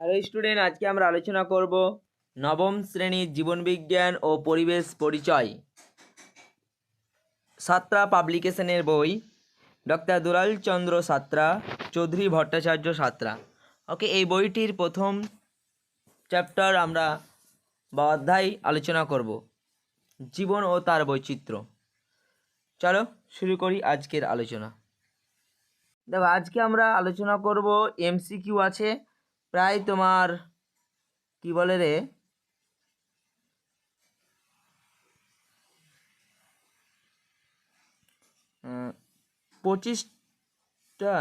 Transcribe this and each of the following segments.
Hello student আজকে আমরা আলোচনা করব নবম শ্রেণির জীবনবিজ্ঞান ও পরিবেশ পরিচয়। সাতরা পাবলিকেশনের বই। ডক্টর দুলাল চন্দ্র সাতরা, চৌধুরী ভট্টাচার্য সাতরা। ওকে, এই বইটির প্রথম চ্যাপ্টার আমরা বা অধ্যায় আলোচনা করব। জীবন ও তার বৈচিত্র্য। চলো শুরু করি আজকের আলোচনা। দেখো, আজকে আমরা আলোচনা করব এমসিকিউ আছে। প্রায় তোমার, কি বলে রে? পঁচিশটা,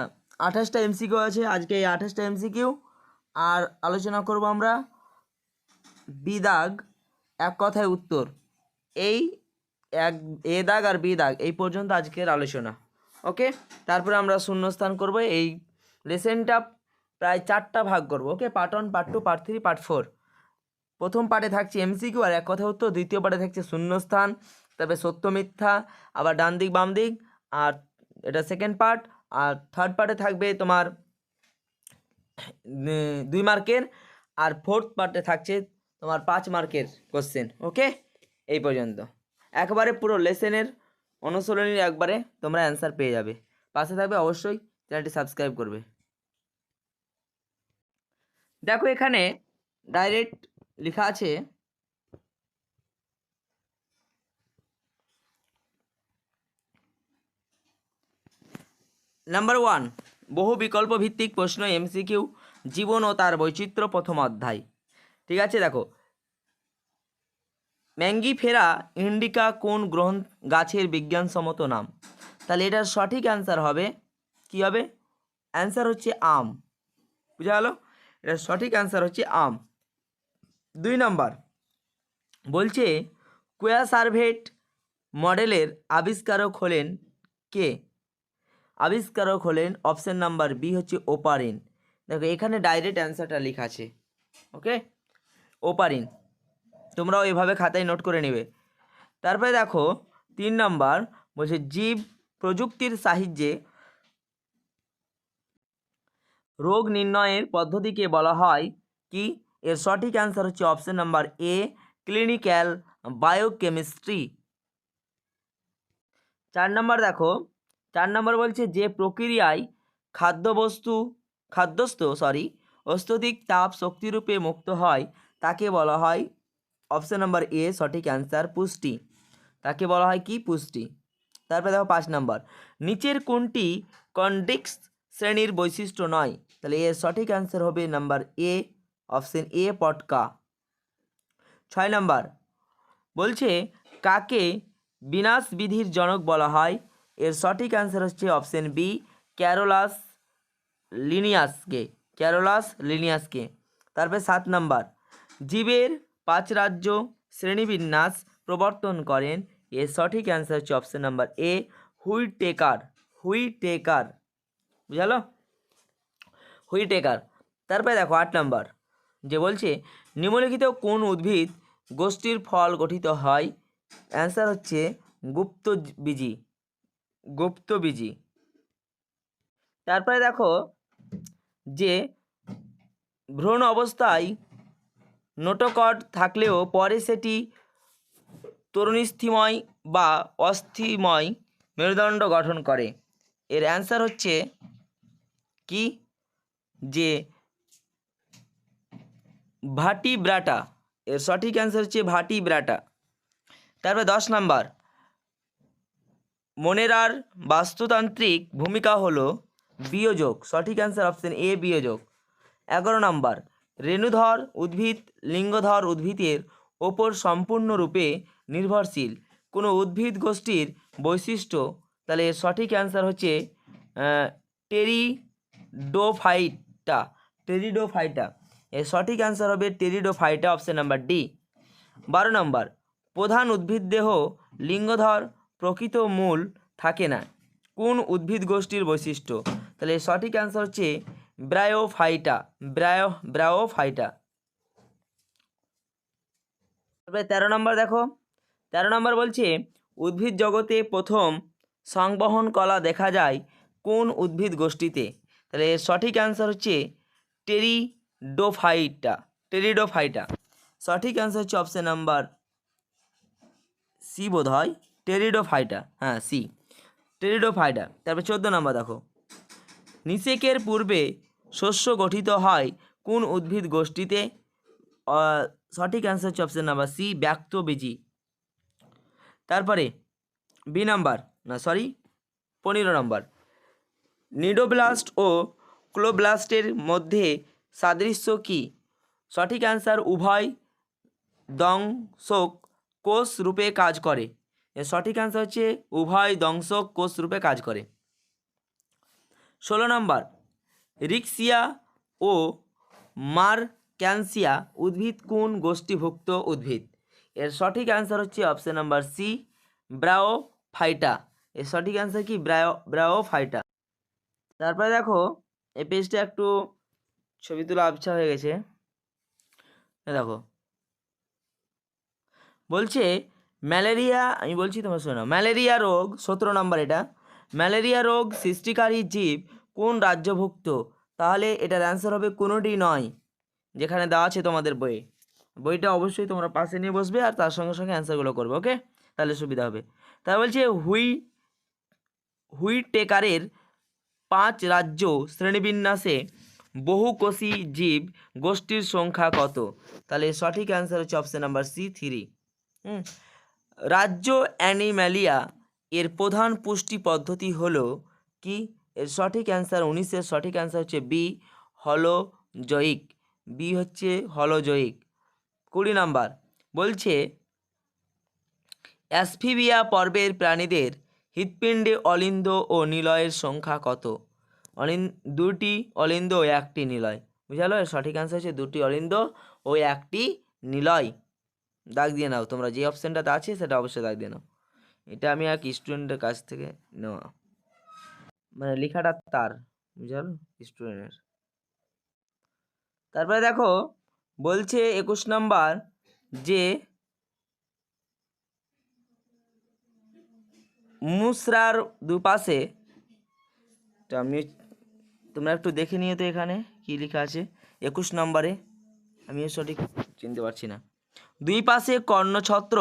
আঠাশটা এমসিকিউ আছে, আজকে এই আঠাশটা এমসিকিউ আর আলোচনা করব আমরা বিদাগ, এক কথায় উত্তর। এই এক, এ দাগ আর বি দাগ, এই পর্যন্ত আজকের আলোচনা। ওকে? তারপরে আমরা শূন্যস্থান করব, এই লেসেনটা প্রায় চারটা ভাগ করব। Okay part one part two part three part four প্রথম পার্টে থাকছে এমসিকিউ আর এক কথা উত্তর, দ্বিতীয় পার্টে থাকছে শূন্যস্থান, তারপরে সত্য মিথ্যা, আবার ডান দিক, বাম দিক, আর এটা সেকেন্ড পার্ট আর থার্ড পার্টে থাকবে তোমার দুই মার্কের আর ফোর্থ পার্টে থাকছে তোমার পাঁচ মার্কের কোশ্চেন ওকে এই পর্যন্ত। একবারে পুরো লেসেনের অনুশীলনীর একবারে তোমরা অ্যান্সার পেয়ে যাবে। পাশে থাকবে অবশ্যই চ্যানেলটি সাবস্ক্রাইব করবে। দেখো এখানে ডাইরেক্ট লেখা আছে নাম্বার ওয়ান বহু বিকল্প ভিত্তিক প্রশ্ন এমসিকিউ জীবন ও তার বৈচিত্র্য প্রথম অধ্যায়। ঠিক আছে, দেখো। ম্যাঙ্গিফেরা ইন্ডিকা কোন গ্রহণ গাছের বিজ্ঞানসম্মত নাম? তাহলে এটার সঠিক অ্যান্সার হবে, কি হবে? অ্যান্সার হচ্ছে আম। বুঝা গেল? এটার সঠিক অ্যান্সার হচ্ছে আম। দুই নম্বর, বলছে, কোয়া সার্ভেট মডেলের আবিষ্কারক হলেন কে? আবিষ্কারক হলেন অপশান নাম্বার বি হচ্ছে ওপারিন। দেখো, এখানে ডাইরেক্ট অ্যান্সারটা লেখা আছে ওকে ওপারিন। তোমরাও এভাবে খাতায় নোট করে নেবে। তারপরে দেখো, তিন নাম্বার, বলছে, জীব প্রযুক্তির সাহায্যে রোগ নির্ণয়ের পদ্ধতিকে বলা হয় কি? এর সঠিক অ্যান্সার হচ্ছে option number A clinical biochemistry চার নম্বর দেখো। চার নম্বর বলছে যে প্রক্রিয়ায় খাদ্যবস্তু, খাদ্যস্থ সরি অত্যধিক তাপ শক্তিরূপে মুক্ত হয়, তাকে বলা হয় অপশন নাম্বার এ সঠিক অ্যান্সার পুষ্টি। তাকে বলা হয় কি? পুষ্টি। তারপরে দেখো পাঁচ নম্বর নিচের কোনটি কন্ডিক্স শ্রেণির বৈশিষ্ট্য নয়? তাহলে এর সঠিক অ্যান্সার হবে নাম্বার এ অপশন এ পটকা। ছয় নম্বর বলছে কাকে বিনাশ বিধির জনক বলা হয়? এর সঠিক অ্যান্সার হচ্ছে অপশন বি ক্যারোলাস লিনিয়াসকে ক্যারোলাস লিনিয়াসকে তারপরে সাত নাম্বার জীবের পাঁচ রাজ্য শ্রেণীবিন্যাস প্রবর্তন করেন। এর সঠিক অ্যান্সার হচ্ছে অপশন নাম্বার এ হুই টেকার হুই টেকার বুঝালো? হুই টেকার তারপরে দেখো আট নাম্বার, যে বলছে, নিম্নলিখিত কোন উদ্ভিদ গোষ্ঠীর ফল গঠিত হয়? অ্যান্সার হচ্ছে গুপ্ত বীজি গুপ্ত বীজি। তারপরে দেখো যে, ভ্রূণ অবস্থায় নোটোকট থাকলেও পরে সেটি তরুণীস্থিময় বা অস্থিময় মেরুদণ্ড গঠন করে। এর অ্যান্সার হচ্ছে কি? যে ভাটি ব্রাটা, এর সঠিক অ্যান্সার হচ্ছে ভাটি ব্রাটা। তারপরে দশ নাম্বার, মনেরার বাস্তুতান্ত্রিক ভূমিকা হলো বিয়োজক, সঠিক অ্যান্সার অপশন এ বিয়োজক। এগারো নাম্বার, রেণুধর উদ্ভিদ, লিঙ্গধর উদ্ভিদের ওপর সম্পূর্ণরূপে নির্ভরশীল। কোনো উদ্ভিদ গোষ্ঠীর বৈশিষ্ট্য, তাহলে সঠিক অ্যান্সার হচ্ছে টেরিডোফাইটা। টেরিডোফাইটা এর সঠিক অ্যান্সার হবে টেরিডোফাইটা অপশন নাম্বার ডি বারো নম্বর প্রধান উদ্ভিদ দেহ লিঙ্গধর প্রকৃত মূল থাকে না। কোন উদ্ভিদ গোষ্ঠীর বৈশিষ্ট্য? তাহলে সঠিক অ্যান্সার হচ্ছে ব্রায়োফাইটা, ব্রায়ো, ব্রায়োফাইটা। তারপরে তেরো নম্বর দেখো। তেরো নম্বর বলছে, উদ্ভিদ জগতে প্রথম সংবহন কলা দেখা যায় কোন উদ্ভিদ গোষ্ঠীতে? তাহলে সঠিক অ্যান্সার হচ্ছে টেরিডোফাইটা টেরিডোফাইটা। সঠিক অ্যান্সার হচ্ছে অপশান নাম্বার সি বোধ হয়, টেরিডোফাইটা হ্যাঁ সি টেরিডোফাইটা, তারপর চোদ্দ নম্বর দেখো। নিষেকের পূর্বে শস্য গঠিত হয় কোন উদ্ভিদ গোষ্ঠীতে? সঠিক অ্যান্সার হচ্ছে অপশন নাম্বার সি ব্যক্তবীজি। তারপরে বি নাম্বার, না সরি পনেরো নম্বর। নিডোব্লাস্ট ও ক্লোব্লাস্টের মধ্যে সাদৃশ্য কী? সঠিক অ্যান্সার উভয় দংশক কোষ রূপে কাজ করে। এর সঠিক অ্যান্সার হচ্ছে উভয় দংশক কোষ রূপে কাজ করে। ষোলো নম্বর, রিক্সিয়া ও মার ক্যান্সিয়া উদ্ভিদ কোন গোষ্ঠীভুক্ত উদ্ভিদ? এর সঠিক অ্যান্সার হচ্ছে অপশান নাম্বার সি ব্রাও ফাইটা এর সঠিক অ্যান্সার কি? ব্রাও ব্রাওফাইটা তারপরে দেখো, এই পেজটা একটু ছবি তোলা আবছা হয়ে গেছে। দেখো। বলছে, ম্যালেরিয়া, আমি বলছি তোমার শোনো, ম্যালেরিয়া রোগ, সতেরো নম্বর এটা। ম্যালেরিয়া রোগ সৃষ্টিকারী জীব কোন রাজ্যভুক্ত তাহলে এটার অ্যান্সার হবে কোনোটি নয়, যেখানে দেওয়া আছে তোমাদের বইয়ে বইটা অবশ্যই তোমরা পাশে নিয়ে বসবে আর তার সঙ্গে সঙ্গে অ্যান্সারগুলো করবে ওকে তাহলে সুবিধা হবে। তাই বলছে, হুই, হুইটেকারের পাঁচ রাজ্য শ্রেণীবিন্যাসে বহুকোষী জীব গোষ্ঠীর সংখ্যা কত? তাহলে সঠিক অ্যান্সার হচ্ছে অপশান নাম্বার সি থ্রি রাজ্য অ্যানিম্যালিয়া এর প্রধান পুষ্টি পদ্ধতি হলো কি? এর সঠিক অ্যান্সার উনিশের, সঠিক অ্যান্সার হচ্ছে বি হলোজয়িক বি হচ্ছে হলোজয়িক কুড়ি নাম্বার, বলছে অ্যাসফিবিয়া পর্বের প্রাণীদের হৃৎপিণ্ডে অলিন্দ ও নিলয়ের সংখ্যা কত? অলিন, দুটি অলিন্দ ও একটি নিলয়। বুঝালো? এর সঠিক অ্যান্সার হচ্ছে দুটি অলিন্দ ও একটি নিলয়। দাগ দিয়ে নাও, তোমরা যে অপশানটাতে আছে সেটা অবশ্যই দাগ দিয়ে নাও। এটা আমি এক স্টুডেন্টের কাছ থেকে নেওয়া। মানে লেখাটা তার, বুঝালো? স্টুডেন্টের তারপরে দেখো, বলছে একুশ নাম্বার যে মুসরার দুপাশে আমি তোমরা একটু দেখে নিও তো এখানে কী লেখা আছে। একুশ নম্বরে, আমি সঠিক চিনতে পারছি না। দুই পাশে কর্ণছত্র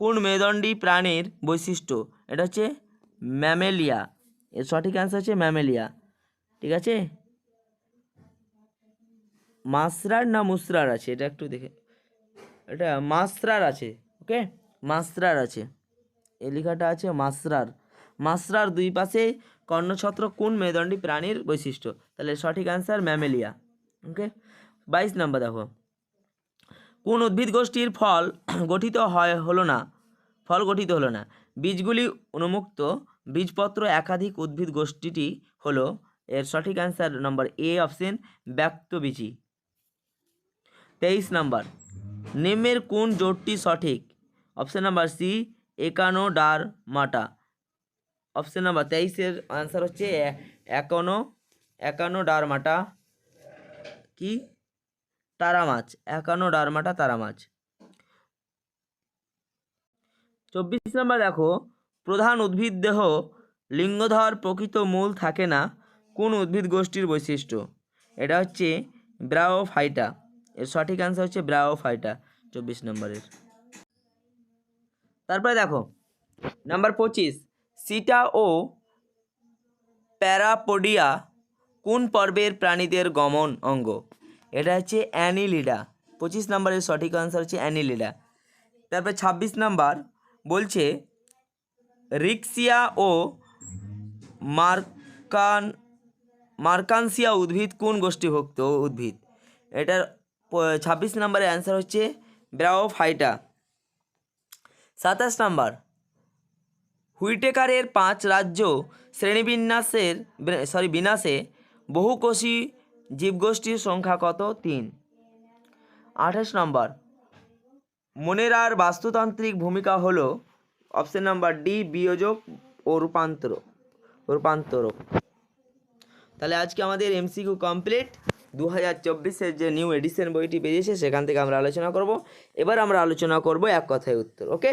কোন মেরুদণ্ডী প্রাণীর বৈশিষ্ট্য? এটা হচ্ছে ম্যামেলিয়া। এর সঠিক অ্যান্সার হচ্ছে ম্যামেলিয়া। ঠিক আছে? মাসরার না মুসরার আছে? এটা একটু দেখে, এটা মাসরার আছে ওকে মাসরার আছে। এই লেখাটা আছে মাসরার মাসরার দুই পাশে কর্ণছত্র কোন মেরুদণ্ডী প্রাণীর বৈশিষ্ট্য? তাহলে সঠিক অ্যান্সার ম্যামেলিয়া। ওকে বাইশ নম্বর দেখো। কোন উদ্ভিদ গোষ্ঠীর ফল গঠিত হয় হলো না? ফল গঠিত হলো না। বীজগুলি উন্মুক্ত বীজপত্র একাধিক উদ্ভিদ গোষ্ঠীটি হলো। এর সঠিক অ্যান্সার নম্বর এ অপশন ব্যক্তবীজি। তেইশ নাম্বার। নিম্নের কোন জোটটি সঠিক? অপশন নাম্বার সি একানো ডার মাটা। অপশন নাম্বার তেইশের আনসার হচ্ছে একানো মাটা। কি? তারা মাছ, একানো ডার মাটা, তারা মাছ। চব্বিশ নাম্বার দেখো, প্রধান উদ্ভিদ দেহ লিঙ্গধর প্রকৃত মূল থাকে না, কোন উদ্ভিদ গোষ্ঠীর বৈশিষ্ট্য? এটা হচ্ছে ব্রাওফাইটা। এর সঠিক অ্যান্সার হচ্ছে ব্রাওফাইটা, চব্বিশ নম্বরের। তারপরে দেখো নাম্বার পঁচিশ, সিটা ও প্যারাপোডিয়া কোন পর্বের প্রাণীদের গমন অঙ্গ? এটা হচ্ছে অ্যানিলিডা। পঁচিশ নম্বরের সঠিক আনসার হচ্ছে অ্যানিলিডা। তারপরে ছাব্বিশ নাম্বার বলছে, রিক্সিয়া ও মার্কান, মার্কানসিয়া উদ্ভিদ কোন গোষ্ঠীভুক্ত উদ্ভিদ? এটার প- ছাব্বিশ নম্বরের অ্যান্সার হচ্ছে ব্রাওফাইটা। সাতাশ নাম্বার। হুইটেকারের পাঁচ রাজ্য শ্রেণীবিন্যাসের, সরি, বিন্যাসে বহুকোষী জীবগোষ্ঠীর সংখ্যা কত? তিন। আঠাশ নম্বর। মনেরার বাস্তুতান্ত্রিক ভূমিকা হলো অপশন নাম্বার ডি, বিয়োজক ও রূপান্তর, রূপান্তরক। তাহলে আজকে আমাদের এমসিকিউ কমপ্লিট। দু হাজার চব্বিশের যে নিউ এডিশন বইটি বেরিয়েছে, সেখান থেকে আমরা আলোচনা করব। এবার আমরা আলোচনা করব এক কথায় উত্তর, ওকে?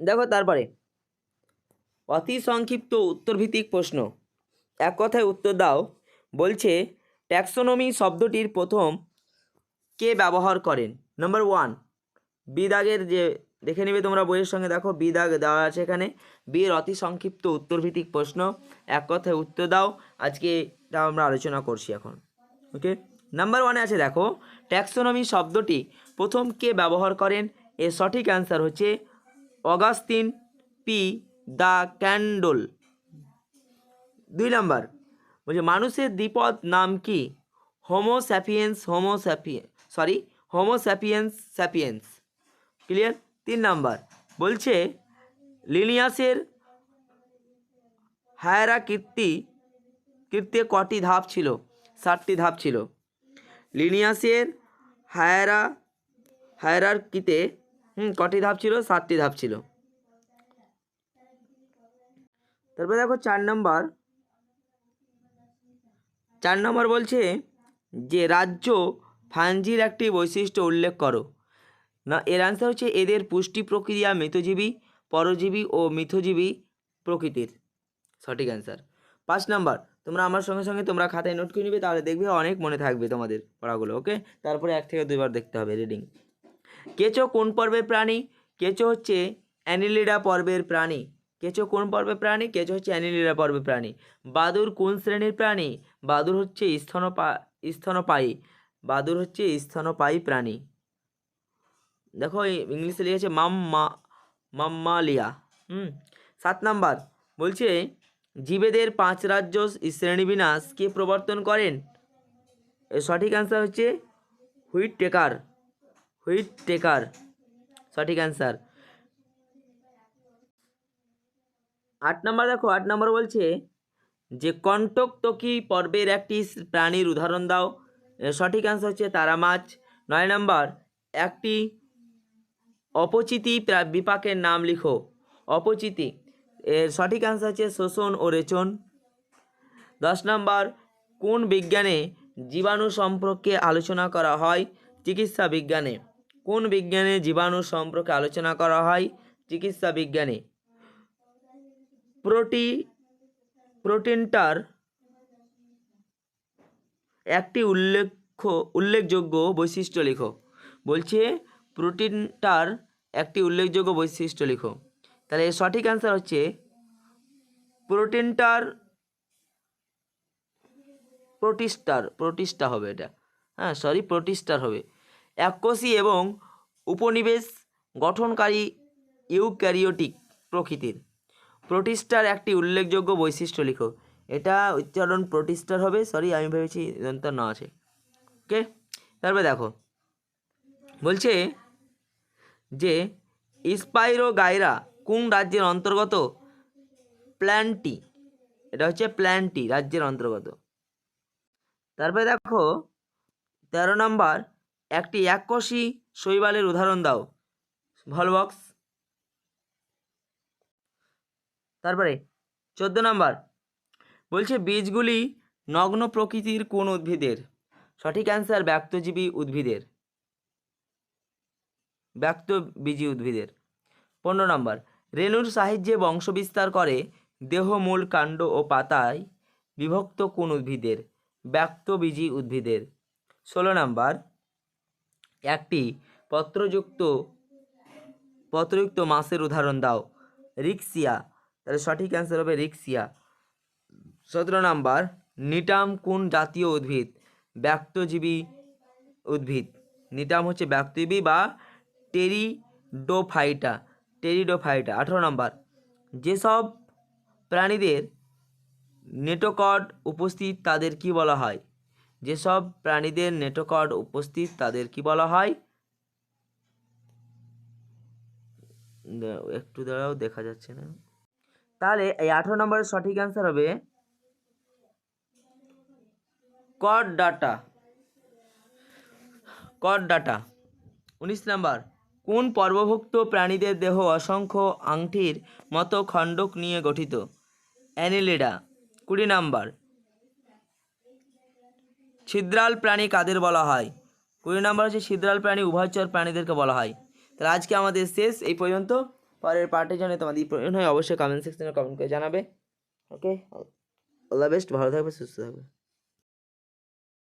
দেখো তারপরে, অতি সংক্ষিপ্ত উত্তরভিত্তিক প্রশ্ন। এক কথায় উত্তর দাও। বলছে, ট্যাক্সোনমি শব্দটির প্রথম কে ব্যবহার করেন? নম্বর ওয়ান বিদাগের যে, দেখে নিবে তোমরা বইয়ের সঙ্গে, দেখো বিদাগ দেওয়া আছে এখানে। বিয়ের অতি সংক্ষিপ্ত উত্তরভিত্তিক প্রশ্ন। এক কথায় উত্তর দাও। আজকে এটা আমরা আলোচনা করছি এখন ওকে নাম্বার ওয়ানে আছে, দেখো ট্যাক্সোনমি শব্দটি প্রথম কে ব্যবহার করেন? এর সঠিক অ্যান্সার হচ্ছে অগাস্তিন পি দ্য ক্যান্ডল। দুই নাম্বার, বলছে, মানুষের দ্বিপদ নাম কি? Homo sapiens homo স্যাপিয়ে sorry homo sapiens clear তিন নাম্বার, বলছে, লিনিয়াসের হায়রা কীর্তে কটি ধাপ ছিল? ষাটটি ধাপ ছিল। লিনিয়াসের হায়রা হায়রার কিতে হুম, কটি ধাপ ছিল? ষাটটি ধাপ ছিল। তারপরে দেখো চার নম্বর। চার নম্বর বলছে যে, রাজ্য ফাঞ্জির একটি বৈশিষ্ট্য উল্লেখ করো। না, এর আনসার হচ্ছে এদের পুষ্টি প্রক্রিয়া মৃতজীবী, পরজীবী ও মিথজীবী প্রকৃতির। সঠিক অ্যান্সার পাঁচ নাম্বার। তোমরা আমার সঙ্গে সঙ্গে তোমরা খাতায় নোট করে নিবে, তাহলে দেখবে অনেক মনে থাকবে তোমাদের পড়াগুলো ওকে তারপরে এক থেকে দুইবার দেখতে হবে রিডিং কেঁচো কোন পর্বের প্রাণী? কেঁচো হচ্ছে অ্যানিলিডা পর্বের প্রাণী। কেঁচো কোন পর্বের প্রাণী? কেঁচো হচ্ছে অ্যানিলিডা পর্বের প্রাণী। বাদুর কোন শ্রেণির প্রাণী? বাদুর হচ্ছে স্তনপা, স্তনপায়ী। বাদুর হচ্ছে স্তনপায়ী প্রাণী। দেখো ইংলিশে লিখেছে মাম্মা, মাম্মালিয়া, হুম? সাত নাম্বার, বলছে জীবেদের পাঁচ রাজ্য শ্রেণীবিন্যাস কে প্রবর্তন করেন? সঠিক অ্যান্সার হচ্ছে হুইট টেকার হুইট টেকার সঠিক অ্যান্সার আট নম্বর দেখো, আট নম্বর বলছে যে কণ্টকটকি পর্বের একটি প্রাণীর উদাহরণ দাও। সঠিক অ্যান্সার হচ্ছে তারা মাছ নয় নম্বর, একটি অপচিতি বিপাকের নাম লিখো। অপচিতি। এর সঠিক অ্যান্সার হচ্ছে শোষণ ও রেচন। দশ নম্বর, কোন বিজ্ঞানে জীবাণু সম্পর্কে আলোচনা করা হয়? চিকিৎসা বিজ্ঞানে। কোন বিজ্ঞানে জীবাণু সম্পর্কে আলোচনা করা হয়? চিকিৎসা বিজ্ঞানে। প্রোটি, প্রোটিনটার একটি উল্লেখ্য, উল্লেখযোগ্য বৈশিষ্ট্য লিখো। বলছে, প্রোটিনটার একটি উল্লেখযোগ্য বৈশিষ্ট্য লিখো। তাহলে এর সঠিক অ্যান্সার হচ্ছে প্রোটিনটার প্রোটিস্টার, প্রোটিস্টা হবে এটা। হ্যাঁ সরি প্রোটিস্টার হবে। এককোষী এবং উপনিবেশ গঠনকারী ইউক্যারিওটিক প্রকৃতির। প্রোটিস্টার একটি উল্লেখযোগ্য বৈশিষ্ট্য, লিখো। এটা উচ্চারণ প্রোটিস্টার হবে। সরি আমি ভেবেছি দন্ত না আছে। ওকে তারপরে দেখো। বলছে যে স্পাইরো গাইরা কোন রাজ্যের অন্তর্গত? প্ল্যান্টি। এটা হচ্ছে প্ল্যান্টি রাজ্যের অন্তর্গত। তারপরে দেখো, তেরো নাম্বার, একটি এককোষী শৈবালের উদাহরণ দাও। ভলবক্স তারপরে, চোদ্দ নম্বর, বলছে বীজগুলি নগ্ন প্রকৃতির কোন উদ্ভিদের? সঠিক অ্যান্সার ব্যক্তজীবী উদ্ভিদের। ব্যক্তবীজী উদ্ভিদের। পনেরো নম্বর রেণুর সাহায্যে বংশবিস্তার করে দেহ মূল কাণ্ড ও পাতায় বিভক্ত কোন উদ্ভিদের? ব্যক্তবীজী উদ্ভিদের। ষোলো নাম্বার। একটি পত্রযুক্ত পত্রযুক্ত মাছের উদাহরণ দাও। রিক্সিয়া। তাহলে সঠিক অ্যান্সার হবে রিক্সিয়া। সতেরো নাম্বার। নিটাম কোন জাতীয় উদ্ভিদ? ব্যক্তজীবী উদ্ভিদ। নিটাম হচ্ছে ব্যক্তজীবী বা টেরিডোফাইটা। টেরিডোফাইটা, আঠেরো নম্বর। যেসব প্রাণীদের নেটোকড উপস্থিত তাদের কি বলা হয়? যেসব প্রাণীদের নেটোকড উপস্থিত তাদের কি বলা হয়? একটু দাঁড়াও, দেখা যাচ্ছে না। তাহলে এই আঠেরো নম্বরের সঠিক অ্যান্সার হবে কড ডাটা। কড ডাটা। উনিশ নাম্বার। কোন পর্বভুক্ত প্রাণীদের দেহ অসংখ্য আংটির মতো খণ্ডক নিয়ে গঠিত? অ্যানিলিডা, কুড়ি নাম্বার। ছিদ্রাল প্রাণী কাদের বলা হয়? কুড়ি নাম্বার হচ্ছে ছিদ্রাল প্রাণী, উভয়চর প্রাণীদেরকে বলা হয়। তাহলে আজকে আমাদের শেষ এই পর্যন্ত। পরের পার্টের জন্য তোমাদের প্রয়োজন হয়, অবশ্যই কমেন্ট সেকশনে কমেন্ট করে জানাবে। ওকে অল দ্য বেস্ট ভালো থাকবে, সুস্থ থাকবে।